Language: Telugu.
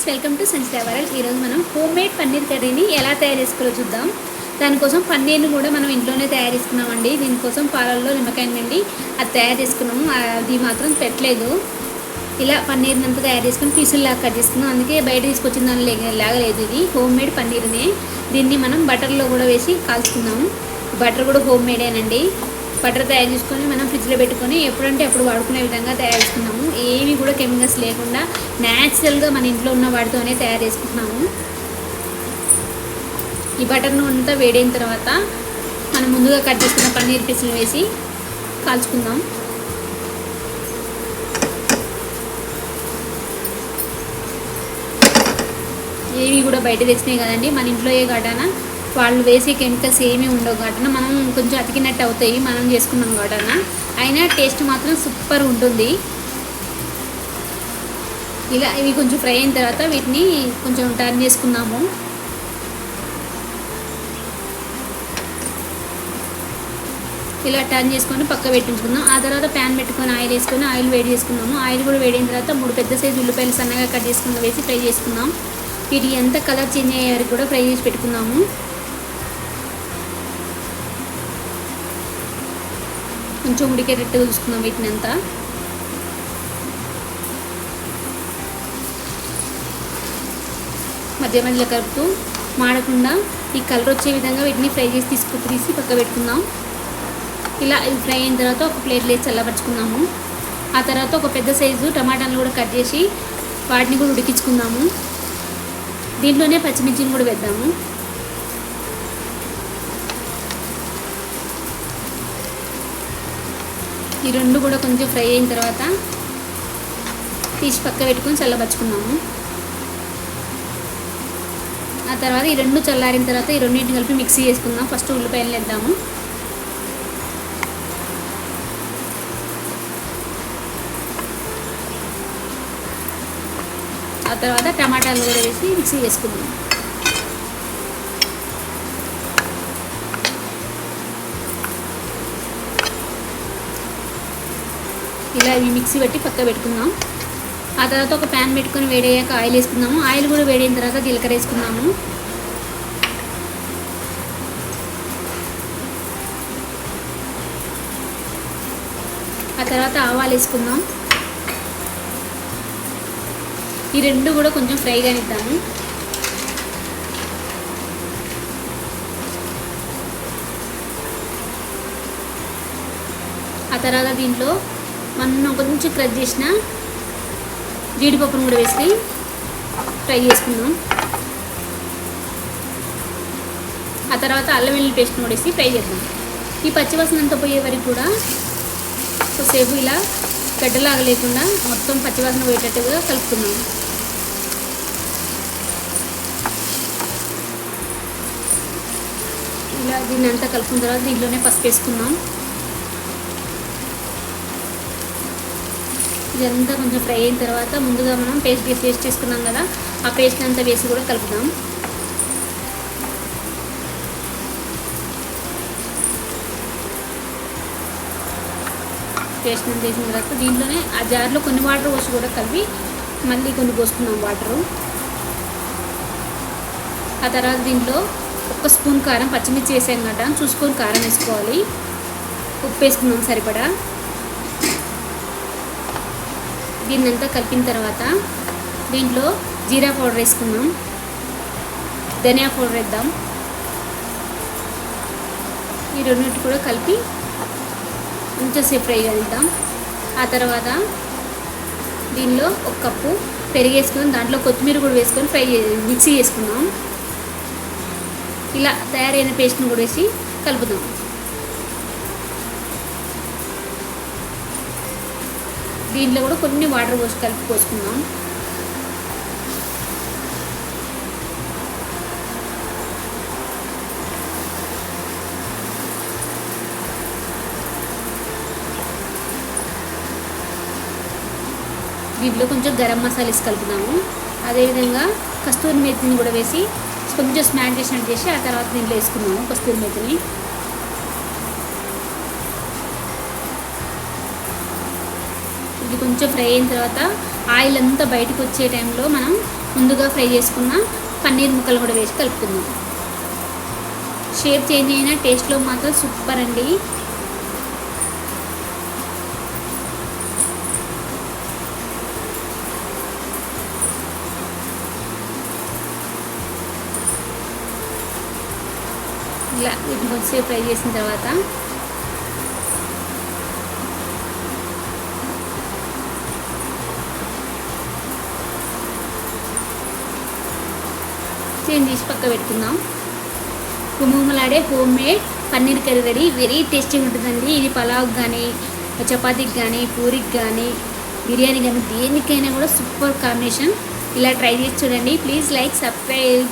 Friends welcome to Sanchita Devaral ఈరోజు మనం హోమ్ మేడ్ పన్నీర్ కర్రీని ఎలా తయారు చేసుకోవాలో చూద్దాం. దానికోసం పన్నీర్ని కూడా మనం ఇంట్లోనే తయారు చేసుకున్నామండి. దీనికోసం పాలల్లో నిమ్మకాయ నుండి అది తయారు చేసుకున్నాము. అది మాత్రం పెట్టలేదు. ఇలా పన్నీర్ని అంతా తయారు చేసుకుని పీసుల్లా కట్ చేసుకున్నాం. అందుకే బయట తీసుకొచ్చిన దాని లాగలేదు ఇది. హోమ్ మేడ్ పన్నీర్నే. దీన్ని మనం బటర్లో కూడా వేసి కాల్చుకున్నాము బటర్ కూడా హోమ్ మేడేనండి బటర్ తయారు చేసుకొని మనం ఫ్రిడ్జ్లో పెట్టుకొని ఎప్పుడంటే అప్పుడు వాడుకునే విధంగా తయారు చేసుకున్నాము. ఏవి కూడా కెమికల్స్ లేకుండా న్యాచురల్గా మన ఇంట్లో ఉన్న వాటితోనే తయారు చేసుకుంటున్నాము. ఈ బటర్ను అంతా వేడైన తర్వాత మనం ముందుగా కట్ చేసుకున్న పన్నీర్ పీసులు వేసి కాల్చుకుందాం. ఏవి కూడా బయట తెచ్చినాయి కదండి. మన ఇంట్లో ఏ ఘటన వాళ్ళు వేసే కెమికల్స్ ఏమీ ఉండవు ఘటన. మనం కొంచెం అతికినట్టు అవుతాయి. మనం చేసుకున్నాం ఘటన. అయినా టేస్ట్ మాత్రం సూపర్ ఉంటుంది. ఇలా ఇవి కొంచెం ఫ్రై అయిన తర్వాత వీటిని కొంచెం టర్న్ చేసుకుందాము ఇలా టర్న్ చేసుకొని పక్క పెట్టించుకుందాం. ఆ తర్వాత ప్యాన్ పెట్టుకొని ఆయిల్ వేసుకొని ఆయిల్ వేడి చేసుకుందాము ఆయిల్ కూడా వేడిన తర్వాత మూడు పెద్ద సైజు ఉల్లిపాయలు సన్నగా కట్ చేసుకుని వేసి ఫ్రై చేసుకుందాం. వీటి ఎంత కలర్ చేంజ్ అయ్యే వరకు కూడా ఫ్రై చేసి పెట్టుకుందాము. కొంచెం ఉడికేటట్టు చూసుకుందాం వీటిని అంతా. మధ్య మధ్యలో కలుపుతూ మాడకుండా ఈ కలర్ వచ్చే విధంగా వీటిని ఫ్రై చేసి తీసుకు తీసి పక్క పెట్టుకుందాం. ఇలా ఇది ఫ్రై అయిన తర్వాత ఒక ప్లేట్లో వేసి చల్లబరుచుకుందాము. ఆ తర్వాత ఒక పెద్ద సైజు టమాటాలు కూడా కట్ చేసి వాటిని కూడా ఉడికించుకుందాము. దీంట్లోనే పచ్చిమిర్చిని కూడా వేద్దాము. ఈ రెండు కూడా కొంచెం ఫ్రై అయిన తర్వాత తీసి పక్క పెట్టుకొని చల్లబరుచుకున్నాము. ఆ తర్వాత ఈ రెండు చల్లారిన తర్వాత ఈ రెండింటిని కలిపి మిక్సీ చేసుకుందాం. ఫస్ట్ ఉల్లిపాయలు వేద్దాము. ఆ తర్వాత టమాటాలు కూడా వేసి మిక్సీ చేసుకుందాం. ఇలా ఇవి మిక్సీ పెట్టి పక్క పెట్టుకుందాం. ఆ తర్వాత ఒక ప్యాన్ పెట్టుకొని వేడయ్యాక ఆయిల్ వేసుకుందాము. ఆయిల్ కూడా వేడైన తర్వాత జీలకర్ర వేసుకుందాము. ఆ తర్వాత ఆవాలు వేసుకుందాం. ఈ రెండు కూడా కొంచెం ఫ్రై కానిద్దాము. ఆ తర్వాత దీంట్లో మనం కొంచెం క్రష్ చేసిన జీడిపప్పును కూడా వేసి ఫ్రై చేసుకుందాం. ఆ తర్వాత అల్లం వెల్లుల్లి పేస్ట్ని కూడా వేసి ఫ్రై చేద్దాం. ఈ పచ్చివాసన అంతా పోయే వరకు కూడా కొద్దిసేపు ఇలా గడ్డలాగా లేకుండా మొత్తం పచ్చివాసన పోయేటట్టుగా కలుపుకుందాం. ఇలా దీన్ని అంతా కలుపుకున్న తర్వాత దీంట్లోనే పసుపు వేసుకుందాం. ఇదంతా కొంచెం ఫ్రై అయిన తర్వాత ముందుగా మనం పేస్ట్ వేసి పేస్ట్ చేసుకున్నాం కదా ఆ పేస్ట్ అంతా వేసి కూడా కలుపుదాం. పేస్ట్ అంతా వేసిన తర్వాత దీంట్లోనే ఆ జార్లో కొన్ని వాటర్ పోసి కూడా కలిపి మళ్ళీ కొన్ని పోసుకున్నాం వాటరు. ఆ తర్వాత దీంట్లో ఒక స్పూన్ కారం పచ్చిమిర్చి వేసాం కదా చూసుకొని కారం వేసుకోవాలి. ఉప్పు వేసుకున్నాం సరిపడా. దీన్నంతా కలిపిన తర్వాత దీంట్లో జీరా పౌడర్ వేసుకుందాం. ధనియా పౌడర్ వేద్దాం. ఈ రెండింటి కూడా కలిపి కొంచెంసేపు ఫ్రై కలుద్దాం ఆ తర్వాత దీనిలో ఒక కప్పు పెరుగు వేసుకొని దాంట్లో కొత్తిమీర కూడా వేసుకొని ఫ్రై మిక్సీ చేసుకుందాం. ఇలా తయారైన పేస్ట్ని కూడా వేసి కలుపుదాం. దీంట్లో కూడా కొన్ని వాటర్ పోసి కలిపి పోసుకుందాం. దీంట్లో కొంచెం గరం మసాలా వేసి కలుపుదాము. అదేవిధంగా కస్తూరి మేతిని కూడా వేసి కొంచెం స్మాష్ చేసినట్టు చేసి ఆ తర్వాత దీంట్లో వేసుకున్నాము కస్తూరి మేతిని. ఇది కొంచెం ఫ్రై అయిన తర్వాత ఆయిల్ అంతా బయటకు వచ్చే టైంలో మనం ముందుగా ఫ్రై చేసుకున్న పన్నీర్ ముక్కలు కూడా వేసి కలుపుకుందాం. షేప్ చేంజ్ అయినా టేస్ట్లో మాత్రం సూపర్ అండి. ఇలా వీటిని కొద్దిసేపు ఫ్రై చేసిన తర్వాత చేంజ్ తీసి పక్క పెట్టుకుందాం. గుమగుమలాడే homemade paneer curry ready very టేస్టీగా ఉంటుందండి. ఇది పలావ్ కానీ చపాతీకి కానీ పూరికి కానీ బిర్యానీ కానీ దేనికైనా కూడా సూపర్ కాంబినేషన్. ఇలా ట్రై చేసి చూడండి. Please like subscribe.